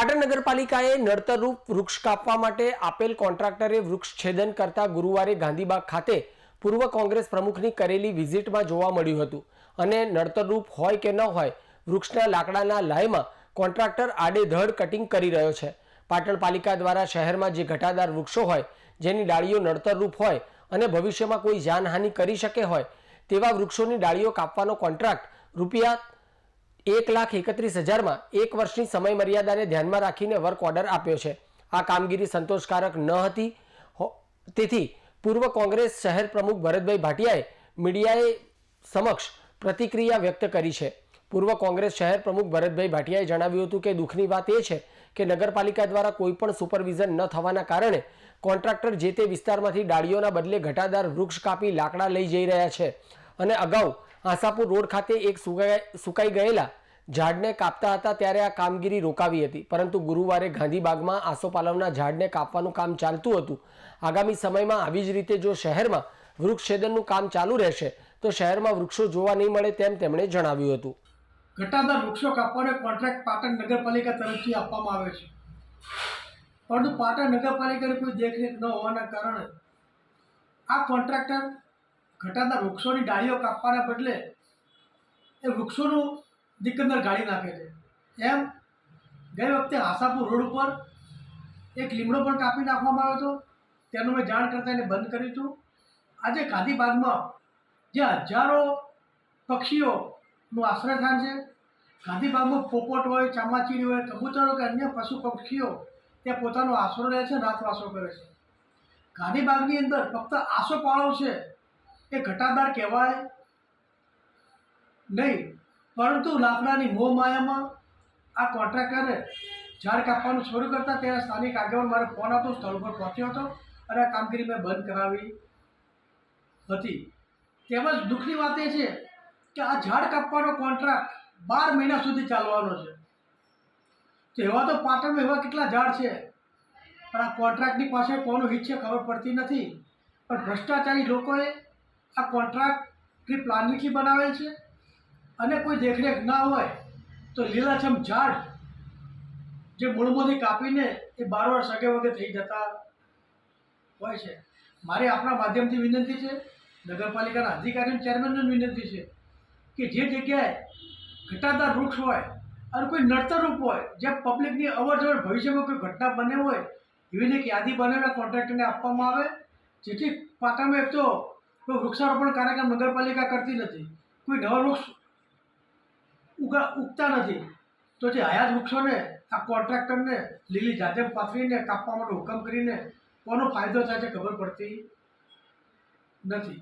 પાટણ નગરપાલિકાએ નડતરરૂપ વૃક્ષ કાપવા માટે આપેલ કોન્ટ્રાક્ટરે વૃક્ષ છેદન કરતા ગુરુવારે ગાંધીબાગ ખાતે પૂર્વ કોંગ્રેસ પ્રમુખની કરેલી વિઝિટમાં જોવા મળ્યું હતું. અને નડતરરૂપ હોય કે ન હોય, વૃક્ષના લાકડાના લાયમાં કોન્ટ્રાક્ટર આડેધડ કટિંગ કરી રહ્યો છે. પાટણ પાલિકા દ્વારા શહેરમાં જે ઘટાદાર વૃક્ષો હોય, જેની ડાળીઓ નડતરરૂપ હોય અને ભવિષ્યમાં કોઈ જાનહાનિ કરી શકે હોય, તેવા વૃક્ષોની ડાળીઓ કાપવાનો કોન્ટ્રાક્ટ રૂપિયા એક લાખ એકત્રીસ હજારમાં એક વર્ષની સમય મર્યાદાને ધ્યાનમાં રાખીને વર્ક ઓર્ડર આપ્યો છે. આ કામગીરી સંતોષકારક ન હતી. તેથી પૂર્વ કોંગ્રેસ શહેર પ્રમુખ ભરતભાઈ ભાટિયાએ મીડિયાએ સમક્ષ પ્રતિક્રિયા વ્યક્ત કરી છે. પૂર્વ કોંગ્રેસ શહેર પ્રમુખ ભરતભાઈ ભાટિયાએ જણાવ્યું હતું કે દુઃખની વાત એ છે કે નગરપાલિકા દ્વારા કોઈપણ સુપરવિઝન ન થવાના કારણે કોન્ટ્રાક્ટર જે તે વિસ્તારમાંથી ડાળીઓના બદલે ઘટાદાર વૃક્ષ કાપી લાકડા લઈ જઈ રહ્યા છે. અને અગાઉ આશાપુર રોડ ખાતે એક સુકાઈ ગયેલા ઝાડને કાપતા હતા ત્યારે આ કામગીરી રોકાવી હતી. પરંતુ ગુરુવારે ગાંધીબાગમાં આસોપાલવના ઝાડને કાપવાનું કામ ચાલતું હતું. આગામી સમયમાં આવી જ રીતે જો શહેરમાં વૃક્ષ છેદનનું કામ ચાલુ રહેશે, તો શહેરમાં વૃક્ષો જોવા નહીં મળે તેમ તેમણે જણાવ્યું હતું. ઘટાદાર વૃક્ષો કાપવાનો કોન્ટ્રાક્ટ પાટણ નગરપાલિકા તરફથી આપવામાં આવે છે. પરંતુ પાટણ નગરપાલિકાની કોઈ દેખરેખ ન હોવાના કારણે આ કોન્ટ્રાક્ટર ઘટાદાર વૃક્ષોની ડાળીઓ કાપવાના બદલે એ વૃક્ષોનું દિકંદર ગાળી નાખે છે. એમ ગઈ વખતે આશાપુર રોડ ઉપર એક લીમડો પણ કાપી નાખવામાં આવ્યો હતો. તેનું મેં જાણ કરતાં એને બંધ કર્યું હતું. આજે ગાંધીબાગમાં જે હજારો પક્ષીઓનું આશ્રયસ્થાન છે. ગાંધીબાગમાં પોપટ હોય ચામાચીડી હોય, કબૂતરો કે અન્ય પશુ પક્ષીઓ ત્યાં પોતાનો આશરો રહે છે રાતવાસો કરે છે. ગાંધીબાગની અંદર ફક્ત આસોપાળો છે. એ ઘટાદાર કહેવાય? નહીં. પરંતુ લાકડાની મોહ માયામાં આ કોન્ટ્રાક્ટરે ઝાડ કાપવાનું શરૂ કરતા ત્યારે સ્થાનિક આગેવાન મારે ફોન હતો સ્થળ પર પહોંચ્યો હતો અને આ કામગીરી મેં બંધ કરાવી હતી. તેમજ દુઃખની વાત એ છે કે આ ઝાડ કાપવાનો કોન્ટ્રાક્ટ બાર મહિના સુધી ચાલવાનો છે. તો એવા તો પાટણમાં એવા કેટલા ઝાડ છે? પણ આ કોન્ટ્રાક્ટની પાસે કોનું હિત છે ખબર પડતી નથી. પણ ભ્રષ્ટાચારી લોકોએ આ કોન્ટ્રાક્ટની પ્લાનિંગથી બનાવેલ છે અને કોઈ દેખરેખ ના હોય તો લીલાછમ ઝાડ જે મૂળમાંથી કાપીને એ બાર વાર સગે વગે થઈ જતા હોય છે. મારી આપણા માધ્યમથી વિનંતી છે, નગરપાલિકાના અધિકારીઓ ચેરમેનને વિનંતી છે કે જે જગ્યાએ ઘટાદાર વૃક્ષ હોય અને કોઈ નડતરરૂપ હોય, જે પબ્લિકની અવર જવર ભવિષ્યમાં કોઈ ઘટના બને હોય એવીને એક યાદી બનાવીને કોન્ટ્રાક્ટરને આપવામાં આવે, જેથી પાટણમાં એક તો કોઈ વૃક્ષારોપણ કાર્યક્રમ નગરપાલિકા કરતી નથી, કોઈ નવા વૃક્ષ ઉગા, ઉગતા નથી, તો જે હયાત વૃક્ષોને, આ કોન્ટ્રાક્ટરને, લીલી જાતે પાથરીને કાપવા માટે હુકમ કરીને કોનો ફાયદો થાય છે ખબર પડતી નથી.